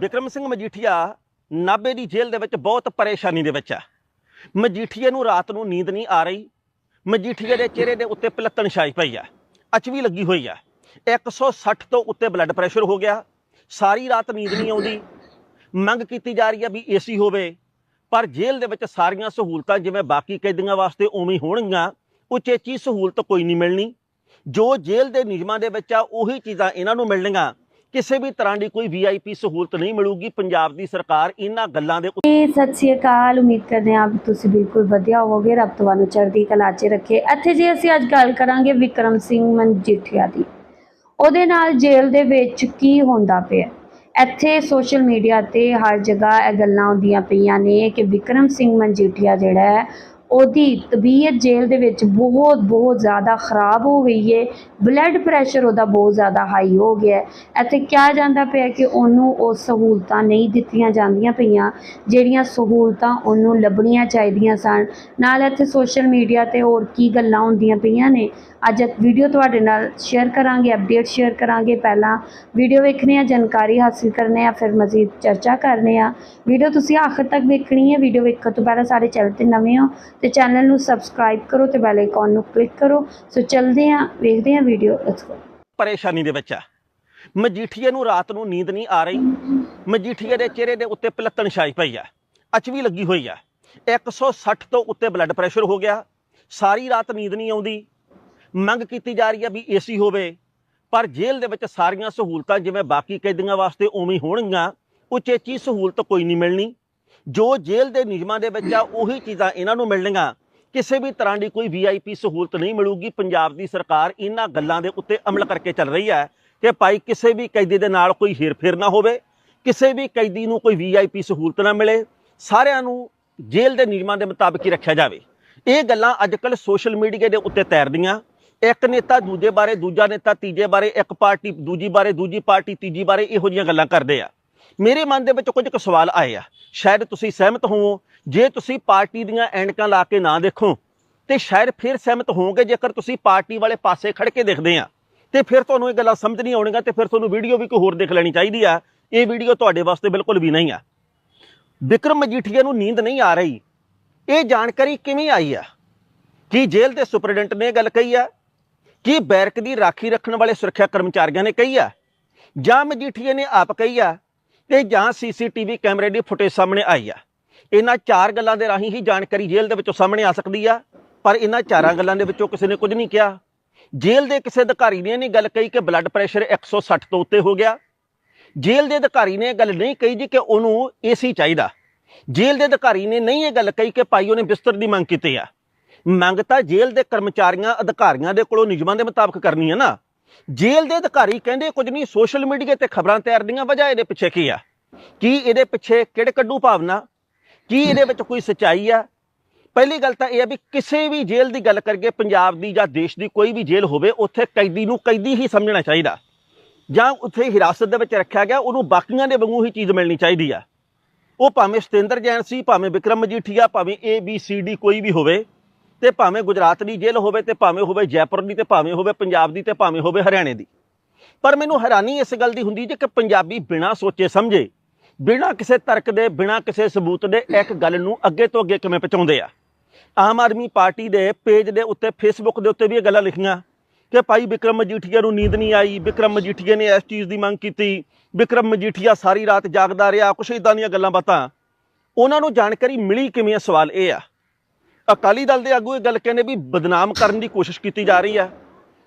ਵਿਕਰਮ ਸਿੰਘ ਮਜੀਠੀਆ ਨਾਭੇ ਦੀ ਜੇਲ੍ਹ ਦੇ ਵਿੱਚ ਬਹੁਤ ਪਰੇਸ਼ਾਨੀ ਦੇ ਵਿੱਚ ਆ। ਮਜੀਠੀਏ ਨੂੰ ਰਾਤ ਨੂੰ ਨੀਂਦ ਨਹੀਂ ਆ ਰਹੀ। ਮਜੀਠੀਏ ਦੇ ਚਿਹਰੇ ਦੇ ਉੱਤੇ ਪਲੱਤਣ ਛਾਈ ਪਈ ਆ। ਅਚਵੀ ਲੱਗੀ ਹੋਈ ਹੈ 160 ਤੋਂ ਉੱਤੇ ਬਲੱਡ ਪ੍ਰੈਸ਼ਰ ਹੋ ਗਿਆ। ਸਾਰੀ ਰਾਤ ਨੀਂਦ ਨਹੀਂ ਆਉਂਦੀ। ਮੰਗ ਕੀਤੀ ਜਾ ਰਹੀ ਹੈ ਵੀ ਏਸੀ ਹੋਵੇ। ਪਰ ਜੇਲ੍ਹ ਦੇ ਵਿੱਚ ਸਾਰੀਆਂ ਸਹੂਲਤਾਂ ਜਿਵੇਂ ਬਾਕੀ ਕੈਦੀਆਂ ਵਾਸਤੇ ਉਵੇਂ ਹੋਣਗੀਆਂ, ਉਚੇਚੀ ਸਹੂਲਤ ਕੋਈ ਨਹੀਂ ਮਿਲਣੀ। ਜੋ ਜੇਲ੍ਹ ਦੇ ਨਿਯਮਾਂ ਦੇ ਵਿੱਚ ਆ, ਉਹੀ ਚੀਜ਼ਾਂ ਇਹਨਾਂ ਨੂੰ ਮਿਲਣਗੀਆਂ ਕਿਸੇ ਵੀ ਤਰ੍ਹਾਂ ਦੀ ਕੋਈ ਵੀਆਈਪੀ ਸਹੂਲਤ ਨਹੀਂ ਮਿਲੂਗੀ, ਪੰਜਾਬ ਦੀ ਸਰਕਾਰ ਇਹਨਾਂ ਗੱਲਾਂ ਦੇ ਉੱਤੇ ਸਤਿ ਸ਼੍ਰੀ ਅਕਾਲ। ਉਮੀਦ ਕਰਦੇ ਹਾਂ ਤੁਸੀਂ ਬਿਲਕੁਲ ਵਧੀਆ ਹੋਵੋਗੇ। ਰੱਬ ਤੁਹਾਨੂੰ ਚੜ੍ਹਦੀ ਕਲਾ 'ਚ ਰੱਖੇ। ਇੱਥੇ ਜੀ ਅਸੀਂ ਅੱਜ ਗੱਲ ਕਰਾਂਗੇ ਵਿਕਰਮ ਸਿੰਘ ਮਨਜੀਠੀਆ ਦੀ, ਉਹਦੇ ਨਾਲ ਜੇਲ੍ਹ ਦੇ ਵਿੱਚ ਕੀ ਹੁੰਦਾ ਪਿਆ? ਇੱਥੇ ਸੋਸ਼ਲ ਮੀਡੀਆ ਤੇ ਹਰ ਜਗ੍ਹਾ ਇਹ ਗੱਲਾਂ ਹੁੰਦੀਆਂ ਪਈਆਂ ਨੇ ਕਿ ਵਿਕਰਮ ਸਿੰਘ ਮਨਜੀਠੀਆ ਜਿਹੜਾ ਹੈ ਉਹਦੀ ਤਬੀਅਤ ਜੇਲ੍ਹ ਦੇ ਵਿੱਚ ਬਹੁਤ ਬਹੁਤ ਜ਼ਿਆਦਾ ਖਰਾਬ ਹੋ ਗਈ ਹੈ ਬਲੱਡ ਪ੍ਰੈਸ਼ਰ ਉਹਦਾ ਬਹੁਤ ਜ਼ਿਆਦਾ ਹਾਈ ਹੋ ਗਿਆ ਇੱਥੇ ਕਿਹਾ ਜਾਂਦਾ ਪਿਆ ਕਿ ਉਹਨੂੰ ਉਹ ਸਹੂਲਤਾਂ ਨਹੀਂ ਦਿੱਤੀਆਂ ਜਾਂਦੀਆਂ ਪਈਆਂ, ਜਿਹੜੀਆਂ ਸਹੂਲਤਾਂ ਉਹਨੂੰ ਲੱਭਣੀਆਂ ਚਾਹੀਦੀਆਂ ਸਨ। ਨਾਲ ਇੱਥੇ ਸੋਸ਼ਲ ਮੀਡੀਆ ਤੇ ਹੋਰ ਕੀ ਗੱਲਾਂ ਹੁੰਦੀਆਂ ਪਈਆਂ ਨੇ? ਅੱਜ ਵੀਡੀਓ ਤੁਹਾਡੇ ਨਾਲ ਸ਼ੇਅਰ ਕਰਾਂਗੇ ਅਪਡੇਟ ਸ਼ੇਅਰ ਕਰਾਂਗੇ। ਪਹਿਲਾਂ ਵੀਡੀਓ ਵੇਖਣੀ ਆ, ਜਾਣਕਾਰੀ ਹਾਸਿਲ ਕਰਨੇ ਆ, ਫਿਰ ਮਜ਼ੀਦ ਚਰਚਾ ਕਰਨੇ ਆ। ਵੀਡੀਓ ਤੁਸੀਂ ਆਖਰ ਤੱਕ ਵੇਖਣੀ ਹੈ ਵੀਡੀਓ ਵੇਖਣ ਤੋਂ ਪਹਿਲਾਂ ਸਾਡੇ ਚੈਨਲ ਤੇ ਨਵੇਂ ਹੋ ਤੇ ਚੈਨਲ ਨੂੰ ਸਬਸਕ੍ਰਾਈਬ ਕਰੋ ਤੇ ਬੈਲ ਆਈਕਨ ਨੂੰ ਕਲਿੱਕ ਕਰੋ। ਸੋ ਚੱਲਦੇ ਆ, ਵੇਖਦੇ ਆ ਵੀਡੀਓ ਲੈਟਸ ਗੋ ਪਰੇਸ਼ਾਨੀ ਦੇ ਵਿੱਚ ਹੈ ਮਜੀਠੀਏ ਨੂੰ ਰਾਤ ਨੂੰ ਨੀਂਦ ਨਹੀਂ ਆ ਰਹੀ। ਮਜੀਠੀਏ ਦੇ ਚਿਹਰੇ ਦੇ ਉੱਤੇ ਪਲੱਤਣ ਛਾਈ ਪਈ ਆ। ਅਚਵੀ ਲੱਗੀ ਹੋਈ ਹੈ 160 ਤੋਂ ਉੱਤੇ ਬਲੱਡ ਪ੍ਰੈਸ਼ਰ ਹੋ ਗਿਆ। ਸਾਰੀ ਰਾਤ ਨੀਂਦ ਨਹੀਂ ਆਉਂਦੀ। ਮੰਗ ਕੀਤੀ ਜਾ ਰਹੀ ਹੈ ਵੀ ਏਸੀ ਹੋਵੇ। ਪਰ ਜੇਲ੍ਹ ਦੇ ਵਿੱਚ ਸਾਰੀਆਂ ਸਹੂਲਤਾਂ ਜਿਵੇਂ ਬਾਕੀ ਕੈਦੀਆਂ ਵਾਸਤੇ ਉਵੇਂ ਹੋਣਗੀਆਂ ਉਚੇਚੀ ਸਹੂਲਤ ਕੋਈ ਨਹੀਂ ਮਿਲਣੀ। ਜੋ ਜੇਲ੍ਹ ਦੇ ਨਿਯਮਾਂ ਦੇ ਵਿੱਚ ਆ, ਉਹੀ ਚੀਜ਼ਾਂ ਇਹਨਾਂ ਨੂੰ ਮਿਲਣਗੀਆਂ ਕਿਸੇ ਵੀ ਤਰ੍ਹਾਂ ਦੀ ਕੋਈ ਵੀਆਈਪੀ ਸਹੂਲਤ ਨਹੀਂ ਮਿਲੂਗੀ। ਪੰਜਾਬ ਦੀ ਸਰਕਾਰ ਇਹਨਾਂ ਗੱਲਾਂ ਦੇ ਉੱਤੇ ਅਮਲ ਕਰਕੇ ਚੱਲ ਰਹੀ ਹੈ ਕਿ ਭਾਈ ਕਿਸੇ ਵੀ ਕੈਦੀ ਦੇ ਨਾਲ ਕੋਈ ਹੇਰਫੇਰ ਨਾ ਹੋਵੇ, ਕਿਸੇ ਵੀ ਕੈਦੀ ਨੂੰ ਕੋਈ ਵੀਆਈਪੀ ਸਹੂਲਤ ਨਾ ਮਿਲੇ, ਸਾਰਿਆਂ ਨੂੰ ਜੇਲ੍ਹ ਦੇ ਨਿਯਮਾਂ ਦੇ ਮੁਤਾਬਕ ਹੀ ਰੱਖਿਆ ਜਾਵੇ। ਇਹ ਗੱਲਾਂ ਅੱਜਕੱਲ ਸੋਸ਼ਲ ਮੀਡੀਆ ਦੇ ਉੱਤੇ ਤੈਰਦੀਆਂ। ਇੱਕ ਨੇਤਾ ਦੂਜੇ ਬਾਰੇ, ਦੂਜਾ ਨੇਤਾ ਤੀਜੇ ਬਾਰੇ, ਇੱਕ ਪਾਰਟੀ ਦੂਜੀ ਬਾਰੇ, ਦੂਜੀ ਪਾਰਟੀ ਤੀਜੀ ਬਾਰੇ ਇਹੋ ਜਿਹੀਆਂ ਗੱਲਾਂ ਕਰਦੇ ਆ। ਮੇਰੇ ਮਨ ਦੇ ਵਿੱਚ ਕੁਝ ਕੁ ਸਵਾਲ ਆਏ ਆ। ਸ਼ਾਇਦ ਤੁਸੀਂ ਸਹਿਮਤ ਹੋਵੋ, ਜੇ ਤੁਸੀਂ ਪਾਰਟੀ ਦੀਆਂ ਐਨਕਾਂ ਲਾ ਕੇ ਨਾ ਦੇਖੋ, ਤੇ ਸ਼ਾਇਦ ਫਿਰ ਸਹਿਮਤ ਹੋਵੋਗੇ ਜੇਕਰ ਤੁਸੀਂ ਪਾਰਟੀ ਵਾਲੇ ਪਾਸੇ ਖੜ ਕੇ ਦੇਖਦੇ ਆ। ਤੇ ਫਿਰ ਤੁਹਾਨੂੰ ਇਹ ਗੱਲਾਂ ਸਮਝ ਨਹੀਂ ਆਉਣਗੀਆਂ ਤੇ ਫਿਰ ਤੁਹਾਨੂੰ ਵੀਡੀਓ ਵੀ ਕੋਈ ਹੋਰ ਦੇਖ ਲੈਣੀ ਚਾਹੀਦੀ ਆ। ਇਹ ਵੀਡੀਓ ਤੁਹਾਡੇ ਵਾਸਤੇ ਬਿਲਕੁਲ ਵੀ ਨਹੀਂ ਆ। ਵਿਕਰਮ ਮਜੀਠੀਆ ਨੂੰ ਨੀਂਦ ਨਹੀਂ ਆ ਰਹੀ। ਇਹ ਜਾਣਕਾਰੀ ਕਿਵੇਂ ਆਈ ਆ? ਕੀ ਜੇਲ੍ਹ ਦੇ ਸੁਪਰਡੈਂਟ ਨੇ ਇਹ ਗੱਲ ਕਹੀ ਆ? ਕੀ ਬੈਰਕ ਦੀ ਰਾਖੀ ਰੱਖਣ ਵਾਲੇ ਸੁਰੱਖਿਆ ਕਰਮਚਾਰੀਆਂ ਨੇ ਕਹੀ ਆ? ਜਾਂ ਮਜੀਠੀਏ ਨੇ ਆਪ ਕਹੀ ਆ ਤੇ ਜਾਂ ਸੀਸੀਟੀਵੀ ਕੈਮਰੇ ਦੀ ਫੁਟੇਜ ਸਾਹਮਣੇ ਆਈ ਆ? ਇਹਨਾਂ ਚਾਰ ਗੱਲਾਂ ਦੇ ਰਾਹੀਂ ਹੀ ਜਾਣਕਾਰੀ ਜੇਲ੍ਹ ਦੇ ਵਿੱਚੋਂ ਸਾਹਮਣੇ ਆ ਸਕਦੀ ਆ, ਪਰ ਇਹਨਾਂ ਚਾਰਾਂ ਗੱਲਾਂ ਦੇ ਵਿੱਚੋਂ ਕਿਸੇ ਨੇ ਕੁਝ ਨਹੀਂ ਕਿਹਾ। ਜੇਲ੍ਹ ਦੇ ਕਿਸੇ ਅਧਿਕਾਰੀ ਨੇ ਨਹੀਂ ਗੱਲ ਕਹੀ ਕਿ ਬਲੱਡ ਪ੍ਰੈਸ਼ਰ 160 ਤੋਂ ਉੱਤੇ ਹੋ ਗਿਆ। ਜੇਲ੍ਹ ਦੇ ਅਧਿਕਾਰੀ ਨੇ ਇਹ ਗੱਲ ਨਹੀਂ ਕਹੀ ਜੀ ਕਿ ਉਹਨੂੰ ਏਸੀ ਚਾਹੀਦਾ। ਜੇਲ੍ਹ ਦੇ ਅਧਿਕਾਰੀ ਨੇ ਨਹੀਂ ਇਹ ਗੱਲ ਕਹੀ ਕਿ ਭਾਈ ਉਹਨੇ ਬਿਸਤਰ ਦੀ ਮੰਗ ਕੀਤੀ ਆ। ਮੰਗ ਤਾਂ ਜੇਲ੍ਹ ਦੇ ਕਰਮਚਾਰੀਆਂ, ਅਧਿਕਾਰੀਆਂ ਦੇ ਕੋਲੋਂ ਨਿਯਮਾਂ ਦੇ ਮੁਤਾਬਕ ਕਰਨੀ ਹੈ ਨਾ। ਜੇਲ੍ਹ ਦੇ ਅਧਿਕਾਰੀ ਕਹਿੰਦੇ ਕੁਝ ਨਹੀਂ, ਸੋਸ਼ਲ ਮੀਡੀਆ ਤੇ ਖਬਰਾਂ ਤਿਆਰਦੀਆਂ ਵਜ੍ਹਾ ਇਹਦੇ ਪਿੱਛੇ ਕੀ ਆ? ਕੀ ਇਹਦੇ ਪਿੱਛੇ ਕਿਹੜੇ ਕੱਢੂ ਭਾਵਨਾ? ਕੀ ਇਹਦੇ ਵਿੱਚ ਕੋਈ ਸਚਾਈ ਆ? ਪਹਿਲੀ ਗੱਲ ਤਾਂ ਇਹ ਆ ਵੀ ਕਿਸੇ ਵੀ ਜੇਲ੍ਹ ਦੀ ਗੱਲ ਕਰਕੇ ਪੰਜਾਬ ਦੀ ਜਾਂ ਦੇਸ਼ ਦੀ ਕੋਈ ਵੀ ਜੇਲ੍ਹ ਹੋਵੇ, ਉੱਥੇ ਕੈਦੀ ਨੂੰ ਕੈਦੀ ਹੀ ਸਮਝਣਾ ਚਾਹੀਦਾ। ਜਾਂ ਉੱਥੇ ਹਿਰਾਸਤ ਦੇ ਵਿੱਚ ਰੱਖਿਆ ਗਿਆ, ਉਹਨੂੰ ਬਾਕੀਆਂ ਦੇ ਵਾਂਗੂ ਹੀ ਚੀਜ਼ ਮਿਲਣੀ ਚਾਹੀਦੀ ਆ। ਉਹ ਭਾਵੇਂ ਸਤਿੰਦਰ ਜੈਨ ਸੀ, ਭਾਵੇਂ ਵਿਕਰਮ ਮਜੀਠੀਆ, ਭਾਵੇਂ ਏ ਬੀ ਸੀ ਡੀ ਕੋਈ ਵੀ ਹੋਵੇ ਤੇ ਭਾਵੇਂ ਗੁਜਰਾਤ ਦੀ ਜੇਲ੍ਹ ਹੋਵੇ ਤੇ ਭਾਵੇਂ ਹੋਵੇ ਜੈਪੁਰ ਦੀ ਤੇ ਭਾਵੇਂ ਹੋਵੇ ਪੰਜਾਬ ਦੀ ਤੇ ਭਾਵੇਂ ਹੋਵੇ ਹਰਿਆਣੇ ਦੀ। ਪਰ ਮੈਨੂੰ ਹੈਰਾਨੀ ਇਸ ਗੱਲ ਦੀ ਹੁੰਦੀ ਜੇ ਕਿ ਪੰਜਾਬੀ ਬਿਨਾਂ ਸੋਚੇ ਸਮਝੇ, ਬਿਨਾਂ ਕਿਸੇ ਤਰਕ ਦੇ, ਬਿਨਾਂ ਕਿਸੇ ਸਬੂਤ ਦੇ ਇੱਕ ਗੱਲ ਨੂੰ ਅੱਗੇ ਤੋਂ ਅੱਗੇ ਕਿਵੇਂ ਪਹੁੰਚਾਉਂਦੇ ਆ? ਆਮ ਆਦਮੀ ਪਾਰਟੀ ਦੇ ਪੇਜ ਦੇ ਉੱਤੇ ਫੇਸਬੁੱਕ ਦੇ ਉੱਤੇ ਵੀ ਇਹ ਗੱਲਾਂ ਲਿਖੀਆਂ ਕਿ ਭਾਈ ਵਿਕਰਮ ਮਜੀਠੀਆ ਨੂੰ ਨੀਂਦ ਨਹੀਂ ਆਈ, ਵਿਕਰਮ ਮਜੀਠੀਆ ਨੇ ਇਸ ਚੀਜ਼ ਦੀ ਮੰਗ ਕੀਤੀ, ਵਿਕਰਮ ਮਜੀਠੀਆ ਸਾਰੀ ਰਾਤ ਜਾਗਦਾ ਰਿਹਾ, ਕੁਛ ਇਦਾਂ ਦੀਆਂ ਗੱਲਾਂ ਬਾਤਾਂ। ਉਹਨਾਂ ਨੂੰ ਜਾਣਕਾਰੀ ਮਿਲੀ ਕਿਵੇਂ? ਆ ਸਵਾਲ ਇਹ ਆ। ਅਕਾਲੀ ਦਲ ਦੇ ਆਗੂ ਇਹ ਗੱਲ ਕਹਿੰਦੇ ਵੀ ਬਦਨਾਮ ਕਰਨ ਦੀ ਕੋਸ਼ਿਸ਼ ਕੀਤੀ ਜਾ ਰਹੀ ਹੈ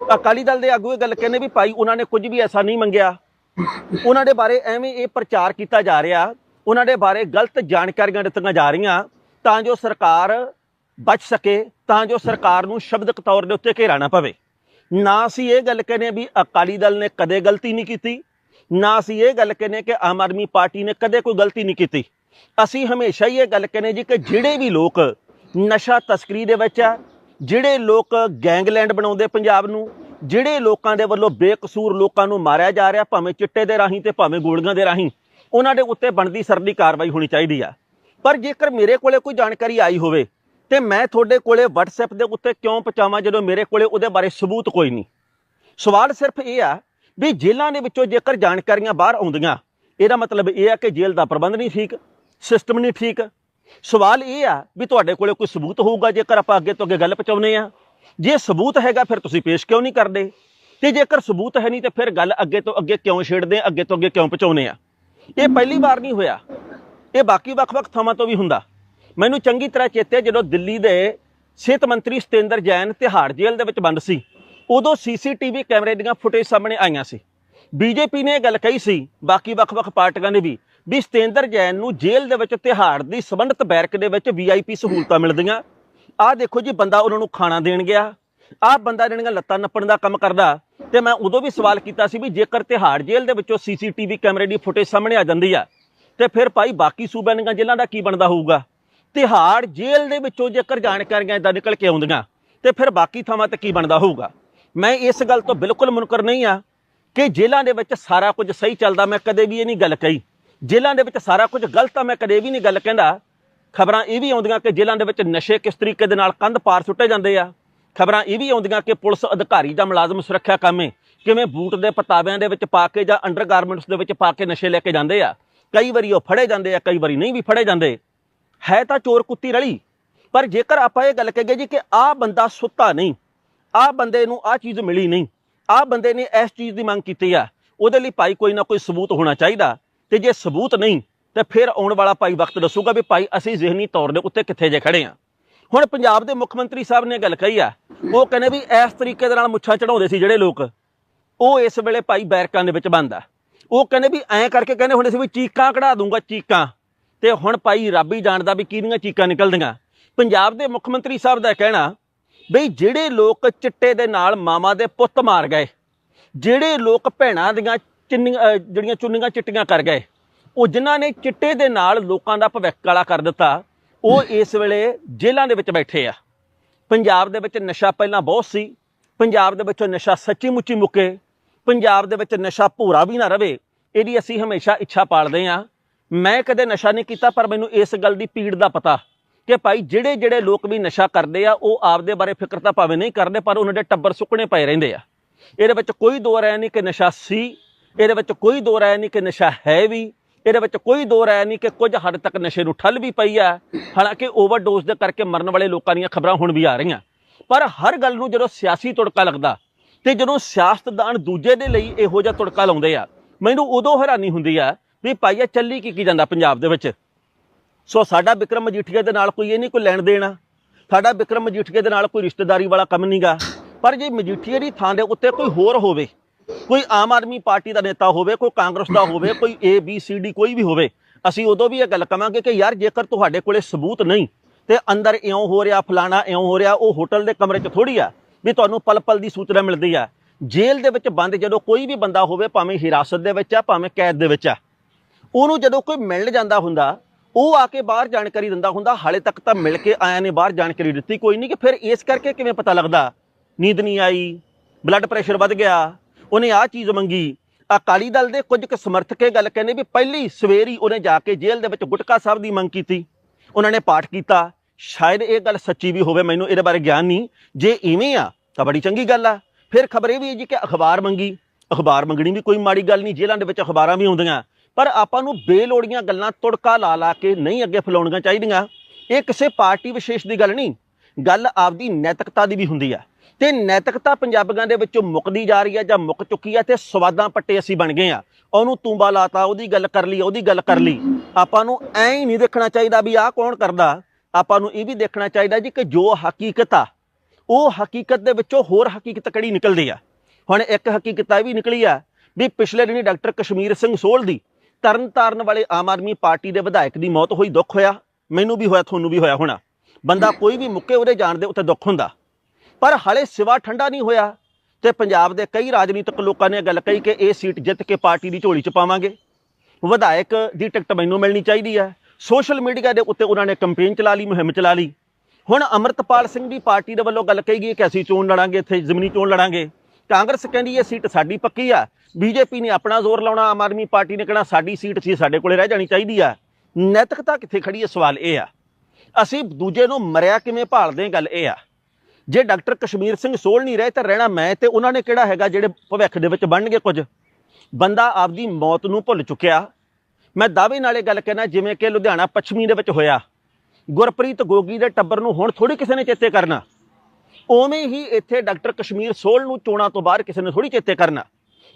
ਅਕਾਲੀ ਦਲ ਦੇ ਆਗੂ ਇਹ ਗੱਲ ਕਹਿੰਦੇ ਵੀ ਭਾਈ ਉਹਨਾਂ ਨੇ ਕੁਝ ਵੀ ਐਸਾ ਨਹੀਂ ਮੰਗਿਆ। ਉਹਨਾਂ ਦੇ ਬਾਰੇ ਐਵੇਂ ਇਹ ਪ੍ਰਚਾਰ ਕੀਤਾ ਜਾ ਰਿਹਾ। ਉਹਨਾਂ ਦੇ ਬਾਰੇ ਗਲਤ ਜਾਣਕਾਰੀਆਂ ਦਿੱਤੀਆਂ ਜਾ ਰਹੀਆਂ। ਤਾਂ ਜੋ ਸਰਕਾਰ ਬਚ ਸਕੇ, ਤਾਂ ਜੋ ਸਰਕਾਰ ਨੂੰ ਸ਼ਬਦਕ ਤੌਰ ਦੇ ਉੱਤੇ ਘੇਰਾ ਨਾ ਪਵੇ। ਨਾ ਅਸੀਂ ਇਹ ਗੱਲ ਕਹਿੰਦੇ ਵੀ ਅਕਾਲੀ ਦਲ ਨੇ ਕਦੇ ਗਲਤੀ ਨਹੀਂ ਕੀਤੀ। ਨਾ ਅਸੀਂ ਇਹ ਗੱਲ ਕਹਿੰਦੇ ਕਿ ਆਮ ਆਦਮੀ ਪਾਰਟੀ ਨੇ ਕਦੇ ਕੋਈ ਗਲਤੀ ਨਹੀਂ ਕੀਤੀ। ਅਸੀਂ ਹਮੇਸ਼ਾ ਹੀ ਇਹ ਗੱਲ ਕਹਿੰਦੇ ਜੀ ਕਿ ਜਿਹੜੇ ਵੀ ਲੋਕ ਨਸ਼ਾ ਤਸਕਰੀ ਦੇ ਵਿੱਚ ਆ। ਜਿਹੜੇ ਲੋਕ ਗੈਂਗਲੈਂਡ ਬਣਾਉਂਦੇ ਪੰਜਾਬ ਨੂੰ, ਜਿਹੜੇ ਲੋਕਾਂ ਦੇ ਵੱਲੋਂ ਬੇਕਸੂਰ ਲੋਕਾਂ ਨੂੰ ਮਾਰਿਆ ਜਾ ਰਿਹਾ, ਭਾਵੇਂ ਚਿੱਟੇ ਦੇ ਰਾਹੀਂ ਤੇ ਭਾਵੇਂ ਗੋਲੀਆਂ ਦੇ ਰਾਹੀਂ, ਉਹਨਾਂ ਦੇ ਉੱਤੇ ਬਣਦੀ ਸਰਦੀ ਕਾਰਵਾਈ ਹੋਣੀ ਚਾਹੀਦੀ ਆ। ਪਰ ਜੇਕਰ ਮੇਰੇ ਕੋਲੇ ਕੋਈ ਜਾਣਕਾਰੀ ਆਈ ਹੋਵੇ, ਤੇ ਮੈਂ ਤੁਹਾਡੇ ਕੋਲੇ WhatsApp ਦੇ ਉੱਤੇ ਕਿਉਂ ਪਹੁੰਚਾਵਾਂ ਜਦੋਂ ਮੇਰੇ ਕੋਲੇ ਉਹਦੇ ਬਾਰੇ ਸਬੂਤ ਕੋਈ ਨਹੀਂ? ਸਵਾਲ ਸਿਰਫ ਇਹ ਆ ਵੀ ਜੇਲ੍ਹਾਂ ਦੇ ਵਿੱਚੋਂ ਜੇਕਰ ਜਾਣਕਾਰੀਆਂ ਬਾਹਰ ਆਉਂਦੀਆਂ, ਇਹਦਾ ਮਤਲਬ ਇਹ ਆ ਕਿ ਜੇਲ੍ਹ ਦਾ ਪ੍ਰਬੰਧ ਨਹੀਂ ਠੀਕ ਸਿਸਟਮ ਨਹੀਂ ਠੀਕ ਸਵਾਲ ਇਹ ਆ ਵੀ ਤੁਹਾਡੇ ਕੋਲੇ ਕੋਈ ਸਬੂਤ ਹੋਊਗਾ ਜੇਕਰ ਆਪਾਂ ਅੱਗੇ ਤੋਂ ਅੱਗੇ ਗੱਲ ਪਹੁੰਚਾਉਨੇ ਆ ਜੇ ਸਬੂਤ ਹੈਗਾ ਫਿਰ ਤੁਸੀਂ ਪੇਸ਼ ਕਿਉਂ ਨਹੀਂ ਕਰਦੇ? ਤੇ ਜੇਕਰ ਸਬੂਤ ਹੈ ਨਹੀਂ ਤੇ ਫਿਰ ਗੱਲ ਅੱਗੇ ਤੋਂ ਅੱਗੇ ਕਿਉਂ ਛੇੜਦੇ, ਅੱਗੇ ਤੋਂ ਅੱਗੇ ਕਿਉਂ ਪਹੁੰਚਾਉਨੇ ਆ ਇਹ ਪਹਿਲੀ ਵਾਰ ਨਹੀਂ ਹੋਇਆ। ਇਹ ਬਾਕੀ ਵੱਖ-ਵੱਖ ਥਾਵਾਂ ਤੋਂ ਵੀ ਹੁੰਦਾ। ਮੈਨੂੰ ਚੰਗੀ ਤਰ੍ਹਾਂ ਚੇਤੇ ਜਦੋਂ ਦਿੱਲੀ ਦੇ ਸਿਹਤ ਮੰਤਰੀ ਸਤੇਂਦਰ ਜੈਨ ਤਿਹਾੜ ਜੇਲ੍ਹ ਦੇ ਵਿੱਚ ਬੰਦ ਸੀ, ਉਦੋਂ ਸੀਸੀਟੀਵੀ ਕੈਮਰੇ ਦੀਆਂ ਫੁਟੇਜ ਸਾਹਮਣੇ ਆਈਆਂ ਸੀ। ਬੀਜੇਪੀ ਨੇ ਇਹ ਗੱਲ ਕਹੀ ਸੀ, ਬਾਕੀ ਵੱਖ-ਵੱਖ ਪਾਰਟੀਆਂ ਨੇ ਵੀ ਵੀ ਸਤੇਂਦਰ ਜੈਨ ਨੂੰ ਜੇਲ੍ਹ ਦੇ ਵਿੱਚ ਤਿਹਾੜ ਦੀ ਸੰਬੰਧਿਤ ਬੈਰਕ ਦੇ ਵਿੱਚ ਵੀਆਈਪੀ ਸਹੂਲਤਾਂ ਮਿਲਦੀਆਂ। ਆਹ ਦੇਖੋ ਜੀ, ਬੰਦਾ ਉਹਨਾਂ ਨੂੰ ਖਾਣਾ ਦੇਣ ਗਿਆ। ਆਹ ਬੰਦਾ ਜਿਹੜੀਆਂ ਲੱਤਾਂ ਨੱਪਣ ਦਾ ਕੰਮ ਕਰਦਾ। ਤੇ ਮੈਂ ਉਦੋਂ ਵੀ ਸਵਾਲ ਕੀਤਾ ਸੀ ਵੀ ਜੇਕਰ ਤਿਹਾੜ ਜੇਲ੍ਹ ਦੇ ਵਿੱਚੋਂ ਸੀਸੀਟੀਵੀ ਕੈਮਰੇ ਦੀ ਫੁਟੇਜ ਸਾਹਮਣੇ ਆ ਜਾਂਦੀ ਆ, ਤੇ ਫਿਰ ਭਾਈ ਬਾਕੀ ਸੂਬਿਆਂ ਦੀਆਂ ਜੇਲ੍ਹਾਂ ਦਾ ਕੀ ਬਣਦਾ ਹੋਊਗਾ? ਤਿਹਾੜ ਜੇਲ੍ਹ ਦੇ ਵਿੱਚੋਂ ਜੇਕਰ ਜਾਣਕਾਰੀਆਂ ਇਦਾਂ ਨਿਕਲ ਕੇ ਆਉਂਦੀਆਂ, ਤੇ ਫਿਰ ਬਾਕੀ ਥਾਵਾਂ ਤੇ ਕੀ ਬਣਦਾ ਹੋਊਗਾ? ਮੈਂ ਇਸ ਗੱਲ ਤੋਂ ਬਿਲਕੁਲ ਮੁਨਕਰ ਨਹੀਂ ਆ ਕਿ ਜੇਲ੍ਹਾਂ ਦੇ ਵਿੱਚ ਸਾਰਾ ਕੁਝ ਸਹੀ ਚੱਲਦਾ, ਮੈਂ ਕਦੇ ਵੀ ਇਹ ਨਹੀਂ ਗੱਲ ਕਹੀ। ਜੇਲ੍ਹਾਂ ਦੇ ਵਿੱਚ ਸਾਰਾ ਕੁਝ ਗਲਤ ਆ, ਮੈਂ ਕਦੇ ਵੀ ਨਹੀਂ ਗੱਲ ਕਹਿੰਦਾ। ਖਬਰਾਂ ਇਹ ਵੀ ਆਉਂਦੀਆਂ ਕਿ ਜੇਲ੍ਹਾਂ ਦੇ ਵਿੱਚ ਨਸ਼ੇ ਕਿਸ ਤਰੀਕੇ ਦੇ ਨਾਲ ਕੰਧ ਪਾਰ ਸੁੱਟੇ ਜਾਂਦੇ ਆ। ਖਬਰਾਂ ਇਹ ਵੀ ਆਉਂਦੀਆਂ ਕਿ ਪੁਲਿਸ ਅਧਿਕਾਰੀ ਜਾਂ ਮੁਲਾਜ਼ਮ ਸੁਰੱਖਿਆ ਕਾਮੇ ਕਿਵੇਂ ਬੂਟ ਦੇ ਪਤਾਵਿਆਂ ਦੇ ਵਿੱਚ ਪਾ ਕੇ ਜਾਂ ਅੰਡਰਗਾਰਮੈਂਟਸ ਦੇ ਵਿੱਚ ਪਾ ਕੇ ਨਸ਼ੇ ਲੈ ਕੇ ਜਾਂਦੇ ਆ। ਕਈ ਵਾਰੀ ਉਹ ਫੜੇ ਜਾਂਦੇ ਆ, ਕਈ ਵਾਰੀ ਨਹੀਂ ਵੀ ਫੜੇ ਜਾਂਦੇ। ਹੈ ਤਾਂ ਚੋਰ ਕੁੱਤੀ ਰਲੀ, ਪਰ ਜੇਕਰ ਆਪਾਂ ਇਹ ਗੱਲ ਕਹੀਏ ਜੀ ਕਿ ਆਹ ਬੰਦਾ ਸੁੱਤਾ ਨਹੀਂ, ਆਹ ਬੰਦੇ ਨੂੰ ਆਹ ਚੀਜ਼ ਮਿਲੀ ਨਹੀਂ, ਆਹ ਬੰਦੇ ਨੇ ਇਸ ਚੀਜ਼ ਦੀ ਮੰਗ ਕੀਤੀ ਆ, ਉਹਦੇ ਲਈ ਭਾਈ ਕੋਈ ਨਾ ਕੋਈ ਸਬੂਤ ਹੋਣਾ ਚਾਹੀਦਾ। ਤੇ ਜੇ ਸਬੂਤ ਨਹੀਂ, ਤੇ ਫਿਰ ਆਉਣ ਵਾਲਾ ਭਾਈ ਵਕਤ ਦੱਸੂਗਾ ਵੀ ਭਾਈ ਅਸੀਂ ਜ਼ਿਹਨੀ ਤੌਰ ਦੇ ਉੱਤੇ ਕਿੱਥੇ ਜੇ ਖੜੇ ਆ। ਹੁਣ ਪੰਜਾਬ ਦੇ ਮੁੱਖ ਮੰਤਰੀ ਸਾਹਿਬ ਨੇ ਗੱਲ ਕਹੀ ਆ, ਉਹ ਕਹਿੰਦੇ ਵੀ ਇਸ ਤਰੀਕੇ ਦੇ ਨਾਲ ਮੁੱਛਾਂ ਚੜਾਉਂਦੇ ਸੀ ਜਿਹੜੇ ਲੋਕ। ਉਹ ਇਸ ਵੇਲੇ ਭਾਈ ਬੈਰਕਾਂ ਦੇ ਵਿੱਚ ਬੰਦ ਉਹ ਕਹਿੰਦੇ ਵੀ ਐਂ ਕਰਕੇ ਕਹਿੰਦੇ ਹੁੰਦੇ ਸੀ ਵੀ ਚੀਕਾਂ ਕਢਾ ਦੂੰਗਾ, ਚੀਕਾਂ। ਤੇ ਹੁਣ ਭਾਈ ਰੱਬ ਹੀ ਜਾਣਦਾ ਵੀ ਕਿਹਦੀਆਂ ਚੀਕਾਂ ਨਿਕਲਦੀਆਂ। ਪੰਜਾਬ ਦੇ ਮੁੱਖ ਮੰਤਰੀ ਸਾਹਿਬ ਦਾ ਕਹਿਣਾ ਬਈ ਜਿਹੜੇ ਲੋਕ ਚਿੱਟੇ ਦੇ ਨਾਲ ਮਾਮਾ ਦੇ ਪੁੱਤ ਮਾਰ ਗਏ, ਜਿਹੜੇ ਲੋਕ ਭੈਣਾਂ ਦੀਆਂ ਚਿੰਨੀਆਂ ਜਿਹੜੀਆਂ ਚੁੰਨੀਆਂ ਚਿੱਟੀਆਂ ਕਰ ਗਏ। ਉਹ ਜਿਨ੍ਹਾਂ ਨੇ ਚਿੱਟੇ ਦੇ ਨਾਲ ਲੋਕਾਂ ਦਾ ਭਵਿੱਖ ਕਾਲਾ ਕਰ ਦਿੱਤਾ, ਉਹ ਇਸ ਵੇਲੇ ਜੇਲ੍ਹਾਂ ਦੇ ਵਿੱਚ ਬੈਠੇ ਆ। ਪੰਜਾਬ ਦੇ ਵਿੱਚ ਨਸ਼ਾ ਪਹਿਲਾਂ ਬਹੁਤ ਸੀ। ਪੰਜਾਬ ਦੇ ਵਿੱਚੋਂ ਨਸ਼ਾ ਸੱਚੀ ਮੁੱਚੀ ਮੁੱਕੇ। ਪੰਜਾਬ ਦੇ ਵਿੱਚ ਨਸ਼ਾ ਭੂਰਾ ਵੀ ਨਾ ਰਵੇ। ਇਹਦੀ ਅਸੀਂ ਹਮੇਸ਼ਾ ਇੱਛਾ ਪਾਲਦੇ ਆ ਮੈਂ ਕਦੇ ਨਸ਼ਾ ਨਹੀਂ ਕੀਤਾ, ਪਰ ਮੈਨੂੰ ਇਸ ਗੱਲ ਦੀ ਪੀੜ ਦਾ ਪਤਾ ਕਿ ਭਾਈ ਜਿਹੜੇ ਜਿਹੜੇ ਲੋਕ ਵੀ ਨਸ਼ਾ ਕਰਦੇ ਆ, ਉਹ ਆਪਦੇ ਬਾਰੇ ਫਿਕਰ ਤਾਂ ਭਾਵੇਂ ਨਹੀਂ ਕਰਦੇ, ਪਰ ਉਹਨਾਂ ਦੇ ਟੱਬਰ ਸੁੱਕਣੇ ਪਏ ਰਹਿੰਦੇ ਆ। ਇਹਦੇ ਵਿੱਚ ਕੋਈ ਦੋ ਰਾਏ ਨਹੀਂ ਕਿ ਨਸ਼ਾ ਸੀ ਇਹਦੇ ਵਿੱਚ ਕੋਈ ਦੋ ਰਾਏ ਨਹੀਂ ਕਿ ਨਸ਼ਾ ਹੈ ਵੀ, ਇਹਦੇ ਵਿੱਚ ਕੋਈ ਦੋ ਰਾਏ ਨਹੀਂ ਕਿ ਕੁਝ ਹੱਦ ਤੱਕ ਨਸ਼ੇ ਨੂੰ ਠੱਲ ਵੀ ਪਈ ਆ। ਹਾਲਾਂਕਿ ਓਵਰਡੋਜ਼ ਦੇ ਕਰਕੇ ਮਰਨ ਵਾਲੇ ਲੋਕਾਂ ਦੀਆਂ ਖਬਰਾਂ ਹੁਣ ਵੀ ਆ ਰਹੀਆਂ। ਪਰ ਹਰ ਗੱਲ ਨੂੰ ਜਦੋਂ ਸਿਆਸੀ ਤੁੜਕਾ ਲੱਗਦਾ ਤੇ ਜਦੋਂ ਸਿਆਸਤਦਾਨ ਦੂਜੇ ਦੇ ਲਈ ਇਹੋ ਜਿਹਾ ਤੁੜਕਾ ਲਾਉਂਦੇ ਆ, ਮੈਨੂੰ ਉਦੋਂ ਹੈਰਾਨੀ ਹੁੰਦੀ ਆ ਵੀ ਭਾਈਆ ਚੱਲੀ ਕੀ ਕੀ ਜਾਂਦਾ ਪੰਜਾਬ ਦੇ ਵਿੱਚ। ਸੋ ਸਾਡਾ ਵਿਕਰਮ ਮਜੀਠੀਆ ਦੇ ਨਾਲ ਕੋਈ ਇਹ ਨਹੀਂ ਕੋਈ ਲੈਣ ਦੇਣਾ ਸਾਡਾ ਵਿਕਰਮ ਮਜੀਠੀਆ ਦੇ ਨਾਲ ਕੋਈ ਰਿਸ਼ਤੇਦਾਰੀ ਵਾਲਾ ਕੰਮ ਨਹੀਂਗਾ ਪਰ ਜੇ ਮਜੀਠੀਆ ਦੀ ਥਾਂ ਦੇ ਉੱਤੇ ਕੋਈ ਹੋਰ ਹੋਵੇ ਕੋਈ ਆਮ ਆਦਮੀ ਪਾਰਟੀ ਦਾ ਨੇਤਾ ਹੋਵੇ, ਕੋਈ ਕਾਂਗਰਸ ਦਾ ਹੋਵੇ, ਕੋਈ ਏ ਬੀ ਸੀ ਡੀ ਕੋਈ ਵੀ ਹੋਵੇ, ਅਸੀਂ ਉਦੋਂ ਵੀ ਇਹ ਗੱਲ ਕਵਾਂਗੇ ਕਿ ਯਾਰ ਜੇਕਰ ਤੁਹਾਡੇ ਕੋਲੇ ਸਬੂਤ ਨਹੀਂ ਤੇ ਅੰਦਰ ਇਉਂ ਹੋ ਰਿਹਾ, ਫਲਾਣਾ ਇਉਂ ਹੋ ਰਿਹਾ, ਉਹ ਹੋਟਲ ਦੇ ਕਮਰੇ 'ਚ ਥੋੜੀ ਆ ਵੀ ਤੁਹਾਨੂੰ ਪਲ ਪਲ ਦੀ ਸੂਚਨਾ ਮਿਲਦੀ ਆ। ਜੇਲ੍ਹ ਦੇ ਵਿੱਚ ਬੰਦ ਜਦੋਂ ਕੋਈ ਵੀ ਬੰਦਾ ਹੋਵੇ, ਭਾਵੇਂ ਹਿਰਾਸਤ ਦੇ ਵਿੱਚ ਆ, ਭਾਵੇਂ ਕੈਦ ਦੇ ਵਿੱਚ ਆ, ਉਹਨੂੰ ਜਦੋਂ ਕੋਈ ਮਿਲਣ ਜਾਂਦਾ ਹੁੰਦਾ, ਉਹ ਆ ਕੇ ਬਾਹਰ ਜਾਣਕਾਰੀ ਦਿੰਦਾ ਹੁੰਦਾ, ਹਾਲੇ ਤੱਕ ਤਾਂ ਮਿਲ ਕੇ ਆਇਆ ਨੇ ਬਾਹਰ ਜਾਣਕਾਰੀ ਦਿੱਤੀ, ਕੋਈ ਨਹੀਂ ਕਿ ਫਿਰ ਇਸ ਕਰਕੇ ਕਿਵੇਂ ਪਤਾ ਲੱਗਦਾ? ਨੀਂਦ ਨਹੀਂ ਆਈ ਬਲੱਡ ਪ੍ਰੈਸ਼ਰ ਵੱਧ ਗਿਆ ਉਹਨੇ ਆਹ ਚੀਜ਼ ਮੰਗੀ। ਅਕਾਲੀ ਦਲ ਦੇ ਕੁਝ ਕੁ ਸਮਰਥਕ ਇਹ ਗੱਲ ਕਹਿੰਦੇ ਵੀ ਪਹਿਲੀ ਸਵੇਰ ਹੀ ਉਹਨੇ ਜਾ ਕੇ ਜੇਲ੍ਹ ਦੇ ਵਿੱਚ ਗੁਟਕਾ ਸਾਹਿਬ ਦੀ ਮੰਗ ਕੀਤੀ। ਉਹਨਾਂ ਨੇ ਪਾਠ ਕੀਤਾ। ਸ਼ਾਇਦ ਇਹ ਗੱਲ ਸੱਚੀ ਵੀ ਹੋਵੇ, ਮੈਨੂੰ ਇਹਦੇ ਬਾਰੇ ਗਿਆਨ ਨਹੀਂ। ਜੇ ਇਵੇਂ ਆ, ਤਾਂ ਬੜੀ ਚੰਗੀ ਗੱਲ ਆ। ਫਿਰ ਖਬਰ ਇਹ ਵੀ ਹੈ ਜੀ ਕਿ ਅਖਬਾਰ ਮੰਗੀ। ਅਖਬਾਰ ਮੰਗਣੀ ਵੀ ਕੋਈ ਮਾੜੀ ਗੱਲ ਨਹੀਂ, ਜੇਲ੍ਹਾਂ ਦੇ ਵਿੱਚ ਅਖਬਾਰਾਂ ਵੀ ਆਉਂਦੀਆਂ ਪਰ ਆਪਾਂ ਨੂੰ ਬੇਲੋੜੀਆਂ ਗੱਲਾਂ ਤੁੜਕਾ ਲਾ ਲਾ ਕੇ ਨਹੀਂ ਅੱਗੇ ਫੈਲਾਉਣੀਆਂ ਚਾਹੀਦੀਆਂ। ਇਹ ਕਿਸੇ ਪਾਰਟੀ ਵਿਸ਼ੇਸ਼ ਦੀ ਗੱਲ ਨਹੀਂ। ਗੱਲ ਆਪਦੀ ਨੈਤਿਕਤਾ ਦੀ ਵੀ ਹੁੰਦੀ ਆ। ਤੇ ਨੈਤਿਕਤਾ ਪੰਜਾਬੀਆਂ ਦੇ ਵਿੱਚੋਂ ਮੁੱਕਦੀ ਜਾ ਰਹੀ ਹੈ ਜਾਂ ਮੁੱਕ ਚੁੱਕੀ ਹੈ ਤੇ ਸਵਾਦਾਂ ਪੱਟੇ ਅਸੀਂ ਬਣ ਗਏ ਆ ਉਹਨੂੰ ਤੂੰਬਾ ਲਾਤਾ, ਉਹਦੀ ਗੱਲ ਕਰ ਲਈ, ਉਹਦੀ ਗੱਲ ਕਰ ਲਈ। ਆਪਾਂ ਨੂੰ ਐਂ ਹੀ ਨਹੀਂ ਦੇਖਣਾ ਚਾਹੀਦਾ ਵੀ ਆਹ ਕੌਣ ਕਰਦਾ। ਆਪਾਂ ਨੂੰ ਇਹ ਵੀ ਦੇਖਣਾ ਚਾਹੀਦਾ ਜੀ ਕਿ ਜੋ ਹਕੀਕਤ ਆ, ਉਹ ਹਕੀਕਤ ਦੇ ਵਿੱਚੋਂ ਹੋਰ ਹਕੀਕਤ ਕਿਹੜੀ ਨਿਕਲਦੀ ਆ? ਹੁਣ ਇੱਕ ਹਕੀਕਤ ਇਹ ਵੀ ਨਿਕਲੀ ਆ ਵੀ ਪਿਛਲੇ ਦਿਨੀ ਡਾਕਟਰ ਕਸ਼ਮੀਰ ਸਿੰਘ ਸੋਲ ਦੀ ਤਰਨ ਤਾਰਨ ਵਾਲੇ ਆਮ ਆਦਮੀ ਪਾਰਟੀ ਦੇ ਵਿਧਾਇਕ ਦੀ ਮੌਤ ਹੋਈ, ਦੁੱਖ ਹੋਇਆ। ਮੈਨੂੰ ਵੀ ਹੋਇਆ, ਤੁਹਾਨੂੰ ਵੀ ਹੋਇਆ ਹੋਣਾ। ਬੰਦਾ ਕੋਈ ਵੀ ਮੁੱਕੇ ਉਹਦੇ ਜਾਣ ਦੇ ਉੱਤੇ ਦੁੱਖ ਹੁੰਦਾ। ਪਰ ਹਲੇ ਸਿਵਾ ਠੰਡਾ ਨਹੀਂ ਹੋਇਆ ਤੇ ਪੰਜਾਬ ਦੇ ਕਈ ਰਾਜਨੀਤਿਕ ਲੋਕਾਂ ਨੇ ਗੱਲ ਕਹੀ ਕਿ ਇਹ ਸੀਟ ਜਿੱਤ ਕੇ ਪਾਰਟੀ ਦੀ ਝੋਲੀ 'ਚ ਪਾਵਾਂਗੇ। ਵਿਧਾਇਕ ਦੀ ਟਿਕਟ ਮੈਨੂੰ ਮਿਲਣੀ ਚਾਹੀਦੀ ਹੈ। ਸੋਸ਼ਲ ਮੀਡੀਆ ਦੇ ਉੱਤੇ ਉਹਨਾਂ ਨੇ ਕੈਂਪੇਨ ਚਲਾ ਲਈ, ਮੁਹਿੰਮ ਚਲਾ ਲਈ। ਹੁਣ ਅਮਰਤਪਾਲ ਸਿੰਘ ਦੀ ਪਾਰਟੀ ਦੇ ਵੱਲੋਂ ਗੱਲ ਕਹੀ ਗਈ ਕਿ ਅਸੀਂ ਚੋਣ ਲੜਾਂਗੇ, ਇੱਥੇ ਜ਼ਮੀਨੀ ਚੋਣ ਲੜਾਂਗੇ। ਕਾਂਗਰਸ ਕਹਿੰਦੀ ਇਹ ਸੀਟ ਸਾਡੀ ਪੱਕੀ ਆ। ਬੀਜੇਪੀ ਨੇ ਆਪਣਾ ਜ਼ੋਰ ਲਾਉਣਾ, ਆਮ ਆਦਮੀ ਪਾਰਟੀ ਨੇ ਕਹਿਣਾ ਸਾਡੀ ਸੀਟ ਸੀ ਸਾਡੇ ਕੋਲੇ ਰਹਿ ਜਾਣੀ ਚਾਹੀਦੀ ਆ। ਨੈਤਿਕਤਾ ਕਿੱਥੇ ਖੜੀ ਹੈ? ਸਵਾਲ ਇਹ ਆ। ਅਸੀਂ ਦੂਜੇ ਨੂੰ ਮਰਿਆ ਕਿਵੇਂ ਭਾਲਦੇ ਗੱਲ ਇਹ ਆ। ਜੇ ਡਾਕਟਰ ਕਸ਼ਮੀਰ ਸਿੰਘ ਸੋਲ ਨਹੀਂ ਰਹੇ ਤਾਂ ਰਹਿਣਾ ਮੈਂ ਤੇ ਉਹਨਾਂ ਨੇ ਕਿਹੜਾ ਹੈਗਾ ਜਿਹੜੇ ਭਵਿੱਖ ਦੇ ਵਿੱਚ ਬਣਨਗੇ ਕੁਝ? ਬੰਦਾ ਆਪਦੀ ਮੌਤ ਨੂੰ ਭੁੱਲ ਚੁੱਕਿਆ। ਮੈਂ ਦਾਅਵੇ ਨਾਲ ਇਹ ਗੱਲ ਕਹਿਣਾ, ਜਿਵੇਂ ਕਿ ਲੁਧਿਆਣਾ ਪੱਛਮੀ ਦੇ ਵਿੱਚ ਹੋਇਆ। ਗੁਰਪ੍ਰੀਤ ਗੋਗੀ ਦੇ ਟੱਬਰ ਨੂੰ ਹੁਣ ਥੋੜੀ ਕਿਸੇ ਨੇ ਚੇਤੇ ਕਰਨਾ। ਉਵੇਂ ਹੀ ਇੱਥੇ ਡਾਕਟਰ ਕਸ਼ਮੀਰ ਸੋਲ ਨੂੰ ਚੋਣਾਂ ਤੋਂ ਬਾਅਦ ਕਿਸੇ ਨੇ ਥੋੜੀ ਚੇਤੇ ਕਰਨਾ।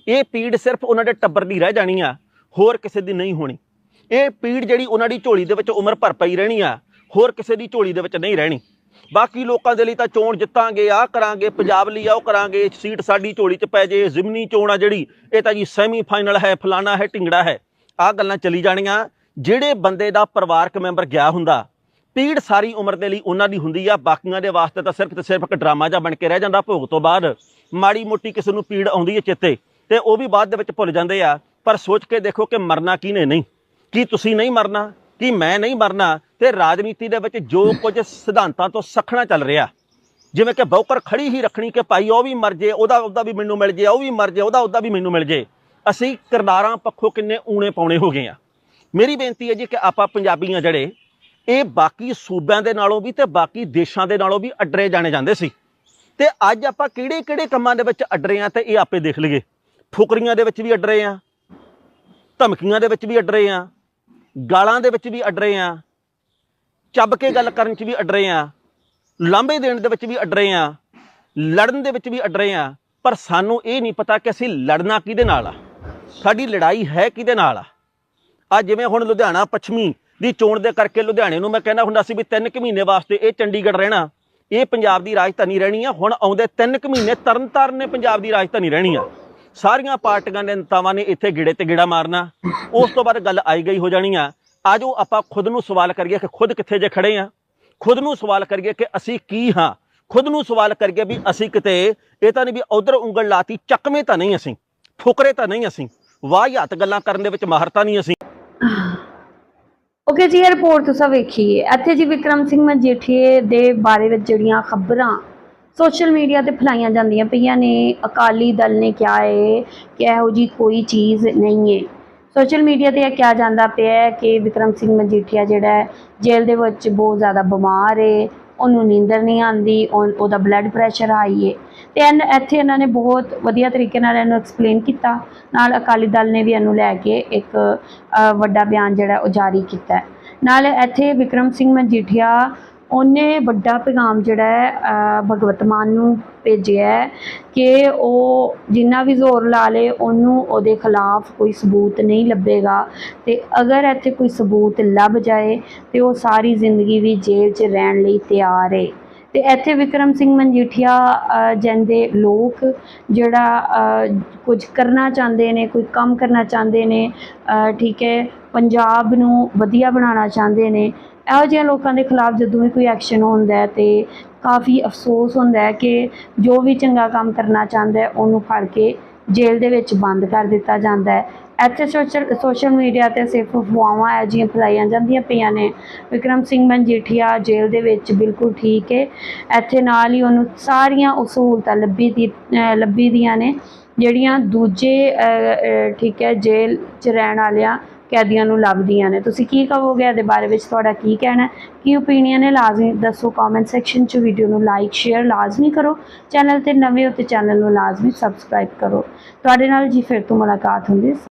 ਇਹ ਪੀੜ ਸਿਰਫ ਉਹਨਾਂ ਦੇ ਟੱਬਰ ਦੀ ਰਹਿ ਜਾਣੀ ਆ, ਹੋਰ ਕਿਸੇ ਦੀ ਨਹੀਂ ਹੋਣੀ। ਇਹ ਪੀੜ ਜਿਹੜੀ ਉਹਨਾਂ ਦੀ ਝੋਲੀ ਦੇ ਵਿੱਚ ਉਮਰ ਭਰ ਪਈ ਰਹਿਣੀ ਆ, ਹੋਰ ਕਿਸੇ ਦੀ ਝੋਲੀ ਦੇ ਵਿੱਚ ਨਹੀਂ ਰਹਿਣੀ। ਬਾਕੀ ਲੋਕਾਂ ਦੇ ਲਈ ਤਾਂ ਚੋਣ ਜਿੱਤਾਂਗੇ ਆ ਕਰਾਂਗੇ, ਪੰਜਾਬ ਲਈ ਆ ਕਰਾਂਗੇ, ਸੀਟ ਸਾਡੀ ਝੋਲੀ 'ਚ ਪੈ ਜੇ, ਜ਼ਿਮਨੀ ਚੋਣ ਆ ਜਿਹੜੀ, ਇਹ ਤਾਂ ਜੀ ਸੈਮੀ ਫਾਈਨਲ ਹੈ, ਫਲਾਣਾ ਹੈ, ਢਿੰਗੜਾ ਹੈ। ਆ ਗੱਲਾਂ ਚੱਲੀ ਜਾਣੀਆਂ, ਜਿਹੜੇ ਬੰਦੇ ਦਾ ਪਰਿਵਾਰਕ ਮੈਂਬਰ ਗਿਆ ਹੁੰਦਾ, ਪੀੜ ਸਾਰੀ ਉਮਰ ਦੇ ਲਈ ਉਹਨਾਂ ਦੀ ਹੁੰਦੀ ਆ, ਬਾਕੀਆਂ ਦੇ ਵਾਸਤੇ ਤਾਂ ਸਿਰਫ ਤੇ ਸਿਰਫ ਇੱਕ ਡਰਾਮਾ ਜਿਹਾ ਬਣ ਕੇ ਰਹਿ ਜਾਂਦਾ ਭੋਗ ਤੋਂ ਬਾਅਦ। ਮਾੜੀ ਮੋਟੀ ਕਿਸੇ ਨੂੰ ਪੀੜ ਆਉਂਦੀ ਹੈ ਚੇਤੇ, ਤੇ ਉਹ ਵੀ ਬਾਅਦ ਦੇ ਵਿੱਚ ਭੁੱਲ ਜਾਂਦੇ ਆ, ਪਰ ਸੋਚ ਕੇ ਦੇਖੋ ਕਿ ਮਰਨਾ ਕਿਹਨੇ ਨਹੀਂ, ਕੀ ਤੁਸੀਂ ਨਹੀਂ ਮਰਨਾ? ਕਿ ਮੈਂ ਨਹੀਂ ਮਰਨਾ ਤੇ ਰਾਜਨੀਤੀ ਦੇ ਵਿੱਚ ਜੋ ਕੁਝ ਸਿਧਾਂਤਾਂ ਤੋਂ ਸਖਣਾ ਚੱਲ ਰਿਹਾ। ਜਿਵੇਂ ਕਿ ਬੌਕਰ ਖੜੀ ਹੀ ਰੱਖਣੀ ਕਿ ਭਾਈ ਉਹ ਵੀ ਮਰ ਜੇ, ਉਹਦਾ ਉਹਦਾ ਵੀ ਮੈਨੂੰ ਮਿਲ ਜੇ, ਉਹ ਵੀ ਮਰ ਜੇ, ਉਹਦਾ ਉਹਦਾ ਵੀ ਮੈਨੂੰ ਮਿਲ ਜੇ। ਅਸੀਂ ਕਿਰਦਾਰਾਂ ਪੱਖੋਂ ਕਿੰਨੇ ਊਣੇ ਪਾਉਣੇ ਹੋ ਗਏ ਆ। ਮੇਰੀ ਬੇਨਤੀ ਹੈ ਜੀ ਕਿ ਆਪਾਂ ਪੰਜਾਬੀਆਂ ਜਿਹੜੇ, ਇਹ ਬਾਕੀ ਸੂਬਿਆਂ ਦੇ ਨਾਲੋਂ ਵੀ ਤੇ ਬਾਕੀ ਦੇਸ਼ਾਂ ਦੇ ਨਾਲੋਂ ਵੀ ਅਡਰੇ ਜਾਣੇ ਜਾਂਦੇ ਸੀ। ਤੇ ਅੱਜ ਆਪਾਂ ਕਿਹੜੇ ਕਿਹੜੇ ਕੰਮਾਂ ਦੇ ਵਿੱਚ ਅਡਰੇ ਆ ਤੇ ਇਹ ਆਪੇ ਦੇਖ ਲਈਏ। ਫੁਕਰੀਆਂ ਦੇ ਵਿੱਚ ਵੀ ਅਡਰੇ ਆ, ਧਮਕੀਆਂ ਦੇ ਵਿੱਚ ਵੀ ਅਡਰੇ ਆ ਗਾਲਾਂ ਦੇ ਵਿੱਚ ਵੀ ਅਡਰੇ ਆ, ਚੱਬ ਕੇ ਗੱਲ ਕਰਨ 'ਚ ਵੀ ਅਡਰੇ ਆ ਲਾਂਬੇ ਦੇਣ ਦੇ ਵਿੱਚ ਵੀ ਅਡਰੇ ਆ, ਲੜਨ ਦੇ ਵਿੱਚ ਵੀ ਅਡਰੇ ਆ, ਪਰ ਸਾਨੂੰ ਇਹ ਨਹੀਂ ਪਤਾ ਕਿ ਅਸੀਂ ਲੜਨਾ ਕਿਹਦੇ ਨਾਲ ਆ। ਸਾਡੀ ਲੜਾਈ ਹੈ ਕਿਹਦੇ ਨਾਲ ਆ। ਆ ਜਿਵੇਂ ਹੁਣ ਲੁਧਿਆਣਾ ਪੱਛਮੀ ਦੀ ਚੋਣ ਦੇ ਕਰਕੇ ਲੁਧਿਆਣੇ ਨੂੰ ਮੈਂ ਕਹਿੰਦਾ ਹੁੰਦਾ ਸੀ ਵੀ 3 ਕੁ ਮਹੀਨੇ ਵਾਸਤੇ ਇਹ ਚੰਡੀਗੜ੍ਹ ਰਹਿਣਾ, ਇਹ ਪੰਜਾਬ ਦੀ ਰਾਜਧਾਨੀ ਰਹਿਣੀ ਆ, ਹੁਣ ਆਉਂਦੇ 3 ਕੁ ਮਹੀਨੇ ਤਰਨਤਾਰਨ ਨੇ ਪੰਜਾਬ ਦੀ ਰਾਜਧਾਨੀ ਰਹਿਣੀ ਆ। ਸਾਰੀਆਂ ਪਾਰਟੀਆਂ ਦੇ ਨੇਤਾਵਾਂ ਨੇ ਇੱਥੇ ਗਿੜੇ ਤੇ ਗਿੜਾ ਮਾਰਨਾ। ਉਸ ਤੋਂ ਬਾਅਦ ਗੱਲ ਆਈ ਗਈ ਹੋ ਜਾਣੀ ਆ। ਆਜੋ ਆਪਾਂ ਖੁਦ ਨੂੰ ਸਵਾਲ ਕਰੀਏ ਕਿ ਖੁਦ ਕਿੱਥੇ ਜੇ ਖੜੇ ਆ। ਖੁਦ ਨੂੰ ਸਵਾਲ ਕਰੀਏ ਕਿ ਅਸੀਂ ਕੀ ਹਾਂ। ਖੁਦ ਨੂੰ ਸਵਾਲ ਕਰੀਏ ਵੀ ਅਸੀਂ ਕਿਤੇ, ਇਹ ਤਾਂ ਨਹੀਂ ਵੀ ਉਧਰ ਉਂਗਲ ਲਾਤੀ, ਚੱਕਵੇਂ ਤਾਂ ਨਹੀਂ ਅਸੀਂ। ਫੁਕਰੇ ਤਾਂ ਨਹੀਂ ਅਸੀਂ। ਵਾਹਿਆਤ ਗੱਲਾਂ ਕਰਨ ਦੇ ਵਿੱਚ ਮਾਹਰ ਤਾਂ ਨਹੀਂ ਅਸੀਂ। ਓਕੇ ਜੀ ਰਿਪੋਰਟ ਤੁਸੀਂ ਵੇਖੀਏ ਇੱਥੇ ਜੀ ਵਿਕਰਮ ਸਿੰਘ ਮਜੀਠੀਏ ਦੇ ਬਾਰੇ ਵਿੱਚ ਜਿਹੜੀਆਂ ਖਬਰਾਂ ਸੋਸ਼ਲ ਮੀਡੀਆ ਤੇ ਫੈਲਾਈਆਂ ਜਾਂਦੀਆਂ ਪਈਆਂ ਨੇ, ਅਕਾਲੀ ਦਲ ਨੇ ਕਿਹਾ ਹੈ ਕਿ ਇਹੋ ਜੀ ਕੋਈ ਚੀਜ਼ ਨਹੀਂ ਹੈ ਸੋਸ਼ਲ ਮੀਡੀਆ ਤੇ ਇਹ ਕਿਹਾ ਜਾਂਦਾ ਪਿਆ ਹੈ ਕਿ ਵਿਕਰਮ ਸਿੰਘ ਮਜੀਠੀਆ ਜਿਹੜਾ ਜੇਲ੍ਹ ਦੇ ਵਿੱਚ ਬਹੁਤ ਜ਼ਿਆਦਾ ਬਿਮਾਰ ਏ, ਉਹਨੂੰ ਨੀਂਦਰ ਨਹੀਂ ਆਉਂਦੀ, ਉਹ- ਉਹਦਾ ਬਲੱਡ ਪ੍ਰੈਸ਼ਰ ਹਾਈ ਏ। ਤੇ ਇਹਨ- ਇੱਥੇ ਇਹਨਾਂ ਨੇ ਬਹੁਤ ਵਧੀਆ ਤਰੀਕੇ ਨਾਲ ਇਹਨੂੰ ਐਕਸਪਲੇਨ ਕੀਤਾ। ਨਾਲ ਅਕਾਲੀ ਦਲ ਨੇ ਵੀ ਇਹਨੂੰ ਲੈ ਕੇ ਇੱਕ ਵੱਡਾ ਬਿਆਨ ਜਿਹੜਾ ਉਹ ਜਾਰੀ ਕੀਤਾ ਨਾਲ ਇੱਥੇ ਵਿਕਰਮ ਸਿੰਘ ਮਜੀਠੀਆ ਉਹਨੇ ਵੱਡਾ ਪੈਗਾਮ ਜਿਹੜਾ ਹੈ ਭਗਵਤ ਮਾਨ ਨੂੰ ਭੇਜਿਆ ਹੈ ਕਿ ਉਹ ਜਿੰਨਾ ਵੀ ਜ਼ੋਰ ਲਾ ਲੇ ਉਹਨੂੰ ਉਹਦੇ ਖਿਲਾਫ ਕੋਈ ਸਬੂਤ ਨਹੀਂ ਲੱਭੇਗਾ ਤੇ ਅਗਰ ਇੱਥੇ ਕੋਈ ਸਬੂਤ ਲੱਭ ਜਾਏ ਤੇ ਉਹ ਸਾਰੀ ਜ਼ਿੰਦਗੀ ਵੀ ਜੇਲ੍ਹ 'ਚ ਰਹਿਣ ਲਈ ਤਿਆਰ ਹੈ ਤੇ ਇੱਥੇ ਵਿਕਰਮ ਸਿੰਘ ਮਨਜੀਠੀਆ ਅ, ਜਿਹਦੇ ਲੋਕ ਜਿਹੜਾ ਕੁਝ ਕਰਨਾ ਚਾਹੁੰਦੇ ਨੇ ਕੋਈ ਕੰਮ ਕਰਨਾ ਚਾਹੁੰਦੇ ਨੇ ਠੀਕ ਹੈ ਪੰਜਾਬ ਨੂੰ ਵਧੀਆ ਬਣਾਉਣਾ ਚਾਹੁੰਦੇ ਨੇ ਇਹੋ ਜਿਹੇ ਲੋਕਾਂ ਦੇ ਖਿਲਾਫ ਜਦੋਂ ਵੀ ਕੋਈ ਐਕਸ਼ਨ ਹੁੰਦਾ ਹੈ ਤੇ ਕਾਫੀ ਅਫਸੋਸ ਹੁੰਦਾ ਹੈ ਕਿ ਜੋ ਵੀ ਚੰਗਾ ਕੰਮ ਕਰਨਾ ਚਾਹੁੰਦਾ ਹੈ, ਉਹਨੂੰ ਫੜ ਕੇ ਜੇਲ੍ਹ ਦੇ ਵਿੱਚ ਬੰਦ ਕਰ ਦਿੱਤਾ ਜਾਂਦਾ ਹੈ। ਇੱਥੇ ਸੋਸ਼ਲ ਸੋਸ਼ਲ ਮੀਡੀਆ ਤੇ ਸਿਰਫ ਅਫਵਾਹਾਂ ਹੈ ਜਿਹੀਆਂ ਫੈਲਾਈਆਂ ਜਾਂਦੀਆਂ ਪਈਆਂ ਨੇ। ਵਿਕਰਮ ਸਿੰਘ ਮਨਜੀਠੀਆ ਜੇਲ੍ਹ ਦੇ ਵਿੱਚ ਬਿਲਕੁਲ ਠੀਕ ਹੈ। ਇੱਥੇ ਨਾਲ ਹੀ ਉਹਨੂੰ ਸਾਰੀਆਂ ਉਹ ਸਹੂਲਤਾਂ ਲੱਭੀ ਦੀ ਲੱਭੀ ਦੀਆਂ ਨੇ, ਜਿਹੜੀਆਂ ਦੂਜੇ ਠੀਕ ਹੈ, ਜੇਲ੍ਹ 'ਚ ਰਹਿਣ ਵਾਲਿਆਂ ਕੈਦੀਆਂ ਨੂੰ ਲੱਭਦੀਆਂ ਨੇ। ਤੁਸੀਂ ਕੀ ਕਹੋਗੇ ਇਹਦੇ ਬਾਰੇ ਵਿੱਚ? ਤੁਹਾਡਾ ਕੀ ਕਹਿਣਾ ਕੀ ਓਪੀਨੀਅਨ ਹੈ? ਲਾਜ਼ਮੀ ਦੱਸੋ ਕਮੈਂਟ ਸੈਕਸ਼ਨ 'ਚ ਵੀਡੀਓ ਨੂੰ ਲਾਈਕ ਸ਼ੇਅਰ ਲਾਜ਼ਮੀ ਕਰੋ। ਚੈਨਲ ਤੇ ਨਵੇਂ ਹੋ ਤੇ ਚੈਨਲ ਨੂੰ ਲਾਜ਼ਮੀ ਸਬਸਕ੍ਰਾਈਬ ਕਰੋ। ਤੁਹਾਡੇ ਨਾਲ ਜੀ ਫਿਰ ਤੋਂ ਮੁਲਾਕਾਤ ਹੁੰਦੀ